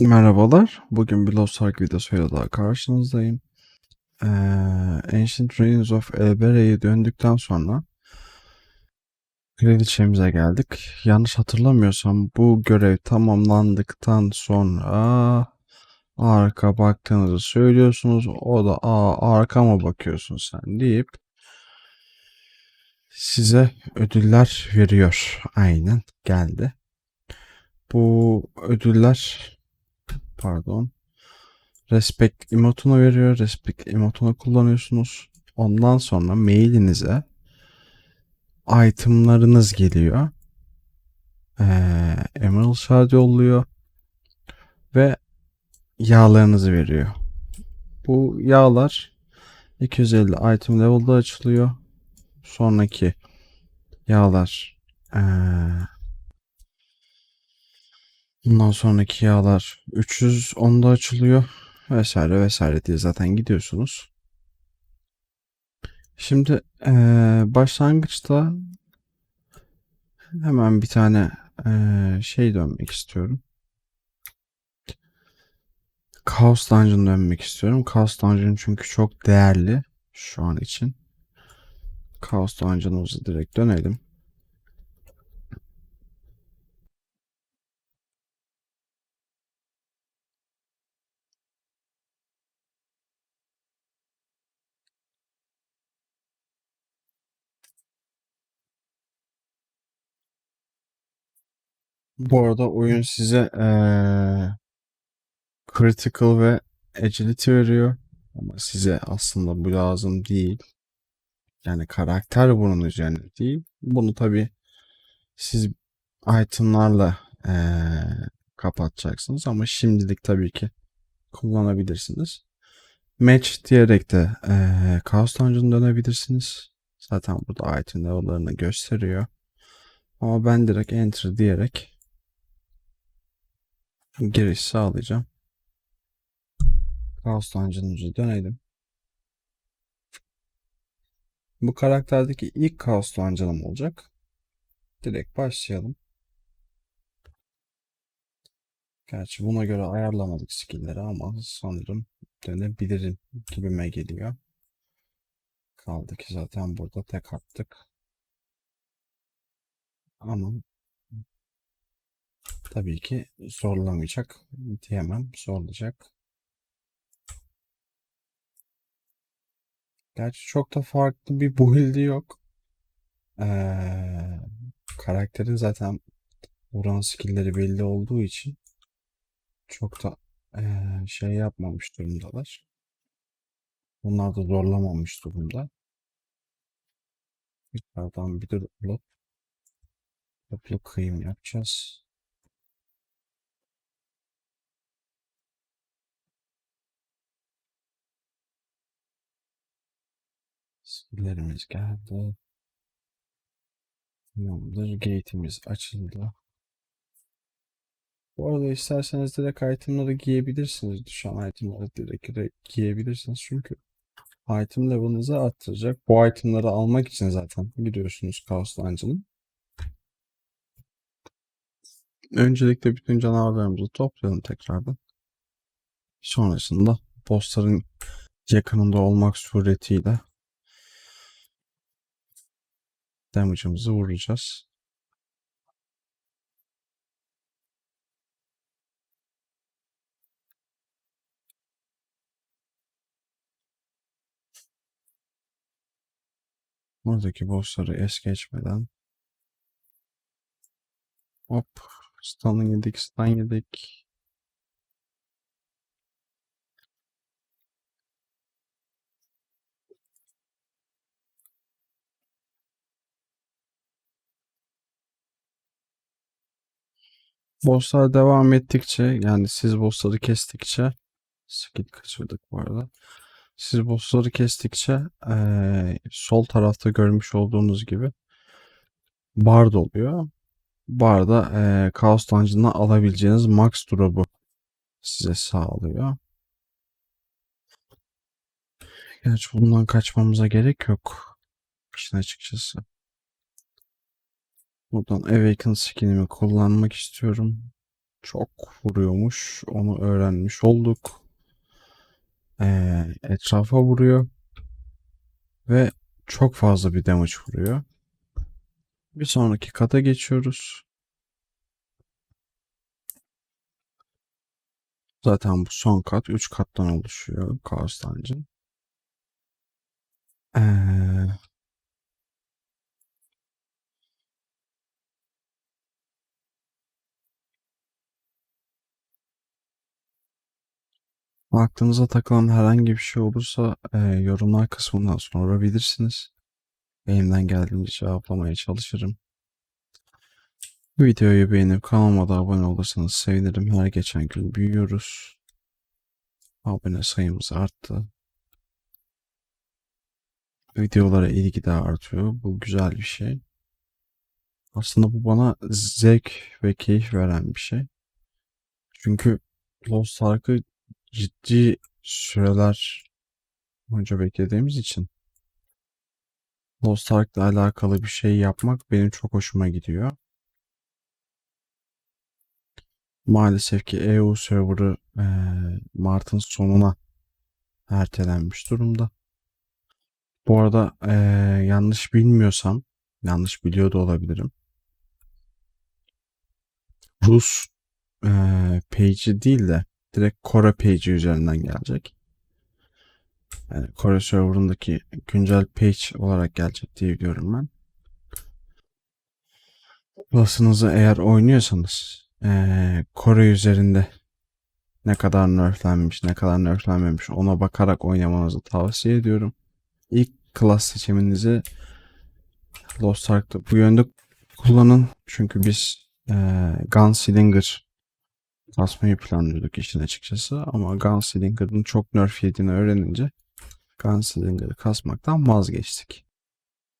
Merhabalar. Bugün bir Lost Ark videosuyla daha karşınızdayım. Ee, Ancient Ruins of Elbera'yı döndükten sonra kraliçemize geldik. Yanlış hatırlamıyorsam bu görev tamamlandıktan sonra arka baktığınızı söylüyorsunuz. O da aa arkama bakıyorsun sen deyip size ödüller veriyor. Aynen geldi. Bu ödüller pardon respect emotunu veriyor. Respect emotunu kullanıyorsunuz. Ondan sonra mailinize itemlarınız geliyor. Ee, Emerald Shard yolluyor. Ve yağlarınızı veriyor. Bu yağlar 250 item level'da açılıyor. Sonraki yağlar ee, bundan sonraki yağlar 310'da açılıyor vesaire vesaire diye zaten gidiyorsunuz. Şimdi eee, başlangıçta hemen bir tane eee, şey dönmek istiyorum. Chaos Dungeon dönmek istiyorum. Chaos Dungeon çünkü çok değerli şu an için. Chaos Dungeon'ımıza direkt dönelim. Bu arada oyun size eee, critical ve agility veriyor. Ama size aslında bu lazım değil. Yani karakter bunun üzerine değil. Bunu tabi siz itemlarla eee, kapatacaksınız ama şimdilik tabii ki kullanabilirsiniz. Match diyerek de eee Chaos Dungeon dönebilirsiniz. Zaten burada item level'larını gösteriyor. Ama ben direkt enter diyerek giriş sağlayacağım. Chaos Dungeon'ımıza dönelim. Bu karakterdeki ilk Chaos Dungeon'ım olacak. Direkt başlayalım. Gerçi buna göre ayarlamadık skill'leri ama sanırım dönebilirim gibime geliyor. Kaldı ki zaten burada tek attık. Ama tabii ki zorlamayacak diyemem. Zorlayacak. Gerçi çok da farklı bir build'i yok. Ee, karakterin zaten vuran skill'leri belli olduğu için çok da ee, şey yapmamış durumdalar. Bunlar da zorlamamış durumda. Yukarıdan bir dur alıp toplu kıyım yapacağız. Skill'lerimiz geldi. Tamamdır. Gate'imiz açıldı. Bu arada isterseniz direkt itemları giyebilirsiniz. Düşen itemları direkt, direkt giyebilirsiniz. Çünkü item level'ınızı arttıracak. Bu itemları almak için zaten gidiyorsunuz Chaos Dungeon'ın. Öncelikle bütün canavarlarımızı toplayalım tekrardan. Sonrasında bossların yakınında olmak suretiyle damage'ımızı vuracağız. Buradaki bossları es geçmeden hop stun'ı yedik stun yedik. Bosslar devam ettikçe yani siz bossları kestikçe skill kaçırdık bu arada. Siz bossları kestikçe eee, sol tarafta görmüş olduğunuz gibi bard oluyor. Barda eee Chaos Dungeon'dan alabileceğiniz max drop'u size sağlıyor. Gerçi bundan kaçmamıza gerek yok. İşin açıkçası. Buradan Awaken skinimi kullanmak istiyorum. çok vuruyormuş. Onu öğrenmiş olduk. Ee, etrafa vuruyor. Ve çok fazla bir damage vuruyor. Bir sonraki kata geçiyoruz. Zaten bu son kat 3 kattan oluşuyor Chaos Dungeon. Ee, aklınıza takılan herhangi bir şey olursa e, yorumlar kısmından sorabilirsiniz. Elimden geldiğince cevaplamaya çalışırım. Videoyu beğenip kanalıma da abone olursanız sevinirim. Her geçen gün büyüyoruz. Abone sayımız arttı. Videolara ilgi de artıyor. Bu güzel bir şey. Aslında bu bana zevk ve keyif veren bir şey. Çünkü Lost Ark'ı ciddi süreler önce beklediğimiz için Lost Ark'la alakalı bir şey yapmak benim çok hoşuma gidiyor. Maalesef ki EU serverı e, Mart'ın sonuna ertelenmiş durumda. Bu arada e, yanlış bilmiyorsam, yanlış biliyor da olabilirim. Rus e, page'i değil de direkt Kore page'i üzerinden gelecek. Yani Kore serverındaki güncel page olarak gelecek diye biliyorum ben. Plus'ınızı eğer oynuyorsanız ee, Kore üzerinde ne kadar nerflenmiş, ne kadar nerflenmemiş ona bakarak oynamanızı tavsiye ediyorum. İlk klas seçiminizi Lost Ark'ta bu yönde kullanın. Çünkü biz ee, Gunslinger kasmayı planlıyorduk işin açıkçası. Ama Gunslinger'ın çok nerf yediğini öğrenince Gunslinger'ı kasmaktan vazgeçtik.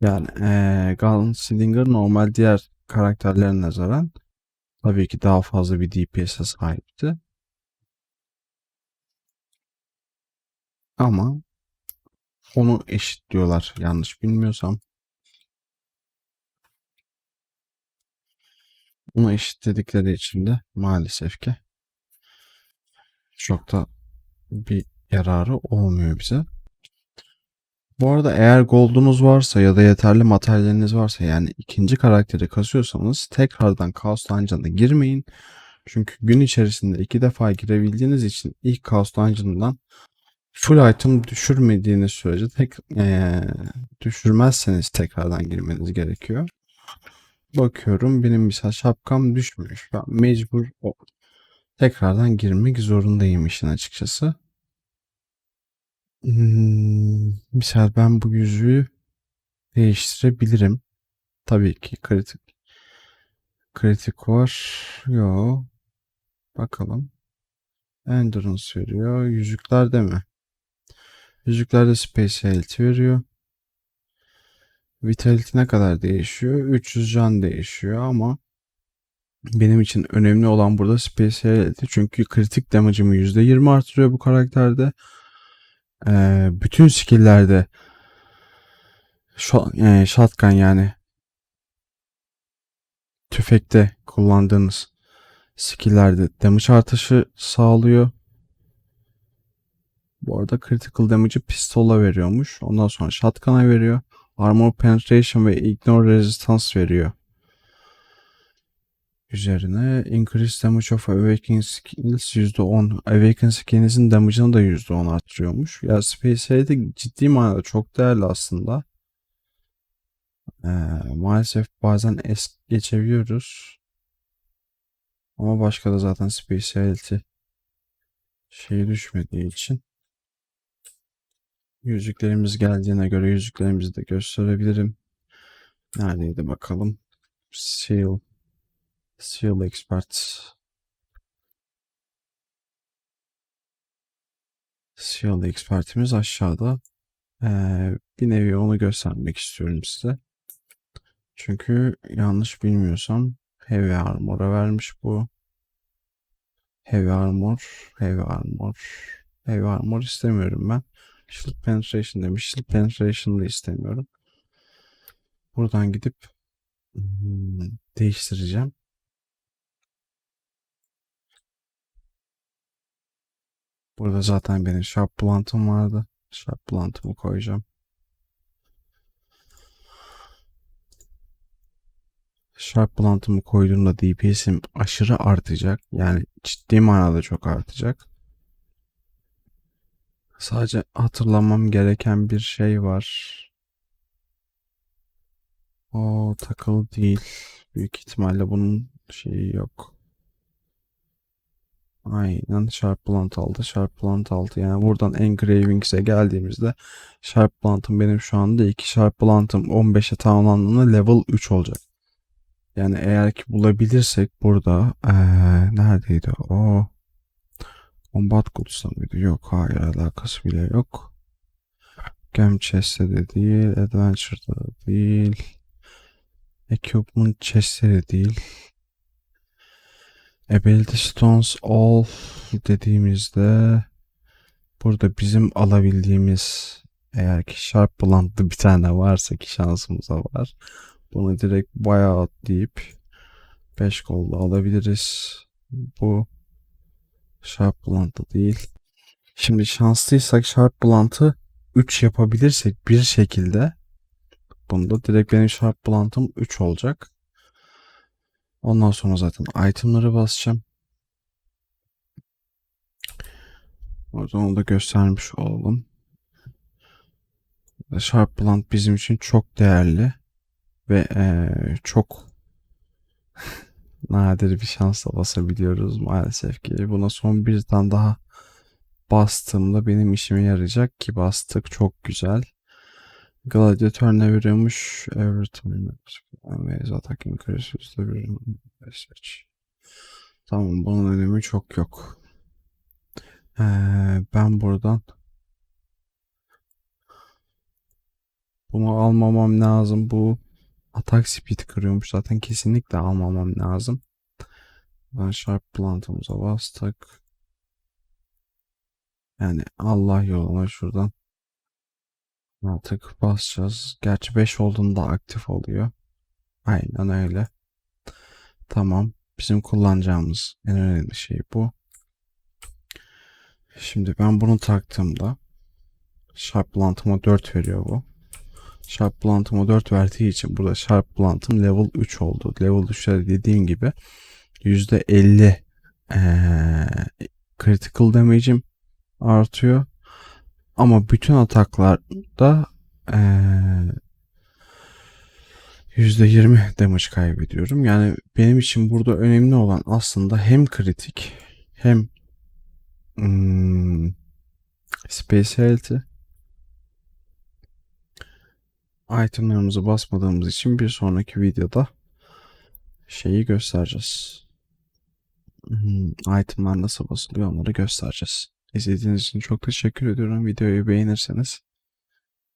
Yani ee, Gunslinger normal diğer karakterlerine nazaran tabii ki daha fazla bir DPS'e sahipti. Ama onu eşitliyorlar yanlış bilmiyorsam. Onu eşitledikleri için de maalesef ki çok da bir yararı olmuyor bize. Bu arada eğer gold'unuz varsa ya da yeterli materyaliniz varsa yani ikinci karakteri kasıyorsanız tekrardan Chaos Dungeon'a girmeyin. Çünkü gün içerisinde iki defa girebildiğiniz için ilk Chaos Dungeon'dan full item düşürmediğiniz sürece tek ee, düşürmezseniz tekrardan girmeniz gerekiyor. Bakıyorum benim mesela şapkam düşmüş. Ben mecbur o tekrardan girmek zorundayım işin açıkçası. Hmm, misal ben bu yüzüğü değiştirebilirim. Tabii ki kritik. Kritik var. Yo. Bakalım. Endurance veriyor. Yüzüklerde mi? Yüzüklerde Speciality veriyor. Vitality ne kadar değişiyor? 300 can değişiyor ama benim için önemli olan burada Speciality. Çünkü kritik damage'ımı %20 artırıyor bu karakterde. Ee, bütün skill'lerde e, shotgun yani tüfekte kullandığınız skill'lerde damage artışı sağlıyor. Bu arada critical damage'ı pistola veriyormuş. Ondan sonra shotgun'a veriyor. Armor penetration ve ignore resistance veriyor. Üzerine increase damage of awakening skills %10. Awakening skill'inizin damage'ını da %10 arttırıyormuş. Ya Space ciddi manada çok değerli aslında. Ee, maalesef bazen es geçebiliyoruz. Ama başka da zaten Speciality şey düşmediği için yüzüklerimiz geldiğine göre yüzüklerimizi de gösterebilirim. Neredeydi bakalım. Seal Seal Expert Seal Expert'imiz aşağıda. Ee, bir nevi onu göstermek istiyorum size. Çünkü yanlış bilmiyorsam Heavy Armor'a vermiş bu. Heavy Armor, Heavy Armor, Heavy Armor istemiyorum ben. Shield penetration demiş. Shield penetration'ı da istemiyorum. Buradan gidip hmm, değiştireceğim. Burada zaten benim sharp blunt'ım vardı. Sharp blunt'ımı koyacağım. Sharp blunt'ımı koyduğumda DPS'im aşırı artacak. Yani ciddi manada çok artacak. Sadece hatırlamam gereken bir şey var. O takılı değil. Büyük ihtimalle bunun şeyi yok. Aynen Sharp Blunt aldı. Sharp Blunt aldı. Yani buradan Engravings'e geldiğimizde Sharp Blunt'ım benim şu anda 2 Sharp Blunt'ım 15'e tamamlandığında level 3 olacak. Yani eğer ki bulabilirsek burada eee, neredeydi o? Combat Goods'ta mıydı? Yok hayır alakası bile yok. Gem Chest'te de değil. Adventure'da da değil. Equipment Chest'te de değil. Ability Stones All dediğimizde burada bizim alabildiğimiz eğer ki Sharp Blunt'lı bir tane varsa ki şansımıza var. Bunu direkt bayağı atlayıp 5 golda alabiliriz. Bu Sharp Blunt'lı değil. Şimdi şanslıysak Sharp Blunt'ı 3 yapabilirsek bir şekilde bunda direkt benim Sharp Blunt'ım 3 olacak. Ondan sonra zaten itemları basacağım. Orada onu da göstermiş olalım. Sharp Blunt bizim için çok değerli ve eee, çok nadir bir şansla basabiliyoruz maalesef ki. Buna son bir tane daha bastığımda benim işime yarayacak ki bastık çok güzel. Gladiator ne veriyormuş? Every time ways attacking increases the message. Tamam bunun önemi çok yok. Ee, ben buradan bunu almamam lazım. Bu atak speed kırıyormuş. Zaten kesinlikle almamam lazım. Ben Sharp Blunt'ımıza bastık. Yani Allah yoluna şuradan artık basacağız. Gerçi 5 olduğunda aktif oluyor. Aynen öyle. Tamam. Bizim kullanacağımız en önemli şey bu. Şimdi ben bunu taktığımda Sharp Blunt'ıma 4 veriyor bu. Sharp Blunt'ıma 4 verdiği için burada Sharp Blunt'ım level 3 oldu. Level 3'te dediğim gibi %50 ee, critical damage'im artıyor. Ama bütün ataklarda ee, %20 damage kaybediyorum. Yani benim için burada önemli olan aslında hem kritik hem hmm, speciality itemlarımızı basmadığımız için bir sonraki videoda şeyi göstereceğiz. Hmm, nasıl basılıyor onları göstereceğiz. İzlediğiniz için çok teşekkür ediyorum. Videoyu beğenirseniz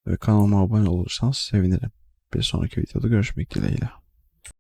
ve kanalıma abone olursanız sevinirim. Bir sonraki videoda görüşmek dileğiyle.